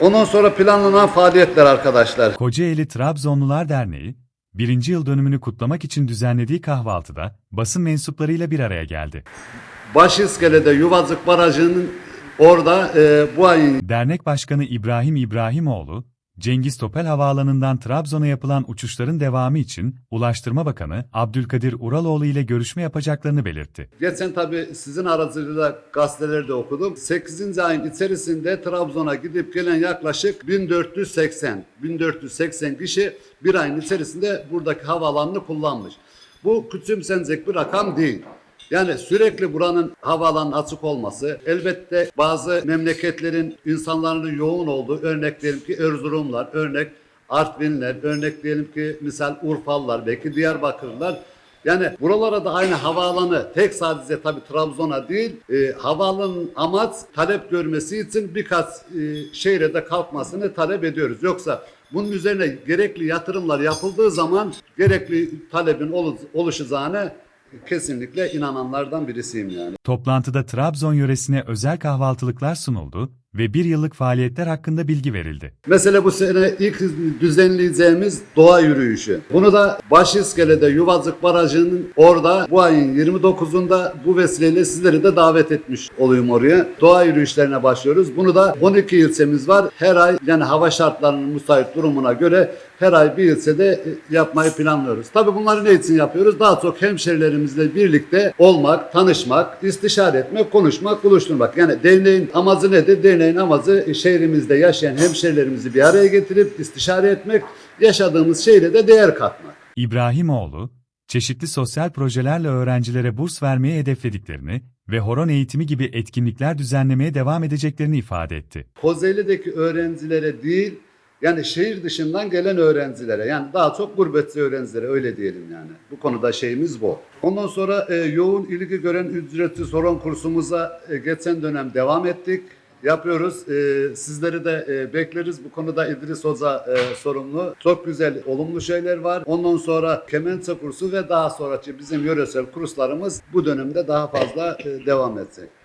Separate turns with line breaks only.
Ondan sonra planlanan faaliyetler arkadaşlar.
Kocaeli Trabzonlular Derneği, birinci yıl dönümünü kutlamak için düzenlediği kahvaltıda basın mensuplarıyla bir araya geldi.
Başiskele'de Yuvazık Barajı'nın orada e, bu ayın
Dernek Başkanı İbrahim İbrahimoğlu, Cengiz Topel Havaalanı'ndan Trabzon'a yapılan uçuşların devamı için Ulaştırma Bakanı Abdülkadir Uraloğlu ile görüşme yapacaklarını belirtti.
Geçen tabii sizin aracılığıyla gazetelerde okudum. 8. ayın içerisinde Trabzon'a gidip gelen yaklaşık 1480 1480 kişi bir ayın içerisinde buradaki havaalanını kullanmış. Bu küçümsenecek bir rakam değil. Yani sürekli buranın havaalanı açık olması, elbette bazı memleketlerin insanların yoğun olduğu, örnek diyelim ki Erzurumlar, örnek Artvinler, örnek diyelim ki misal Urfalılar, belki Diyarbakırlılar, yani buralara da aynı havaalanı tek sadece tabii Trabzon'a değil e, havaalanının amaç talep görmesi için birkaç e, şehre de kalkmasını talep ediyoruz. Yoksa bunun üzerine gerekli yatırımlar yapıldığı zaman gerekli talebin olu- oluşacağını kesinlikle inananlardan birisiyim yani.
Toplantıda Trabzon yöresine özel kahvaltılıklar sunuldu ve bir yıllık faaliyetler hakkında bilgi verildi.
Mesela bu sene ilk düzenleyeceğimiz doğa yürüyüşü. Bunu da Başiskele'de Yuvazık Barajı'nın orada bu ayın 29'unda bu vesileyle sizleri de davet etmiş olayım oraya. Doğa yürüyüşlerine başlıyoruz. Bunu da 12 ilçemiz var. Her ay yani hava şartlarının müsait durumuna göre her ay bir ilçede e, yapmayı planlıyoruz. Tabii bunları ne için yapıyoruz? Daha çok hemşerilerimizle birlikte olmak, tanışmak, istişare etmek, konuşmak, buluşturmak. Yani derneğin amacı nedir? Derneğin amacı e, şehrimizde yaşayan hemşerilerimizi bir araya getirip istişare etmek, yaşadığımız şehre de değer katmak.
İbrahimoğlu, çeşitli sosyal projelerle öğrencilere burs vermeyi hedeflediklerini ve horon eğitimi gibi etkinlikler düzenlemeye devam edeceklerini ifade etti.
Kocaeli'deki öğrencilere değil, yani şehir dışından gelen öğrencilere, yani daha çok gurbetçi öğrencilere öyle diyelim yani. Bu konuda şeyimiz bu. Ondan sonra e, yoğun ilgi gören ücretsiz horon kursumuza e, geçen dönem devam ettik. Yapıyoruz. E, sizleri de e, bekleriz. Bu konuda İdris Hoca e, sorumlu. Çok güzel, olumlu şeyler var. Ondan sonra kemençe kursu ve daha sonraki bizim yöresel kurslarımız bu dönemde daha fazla e, devam edecek.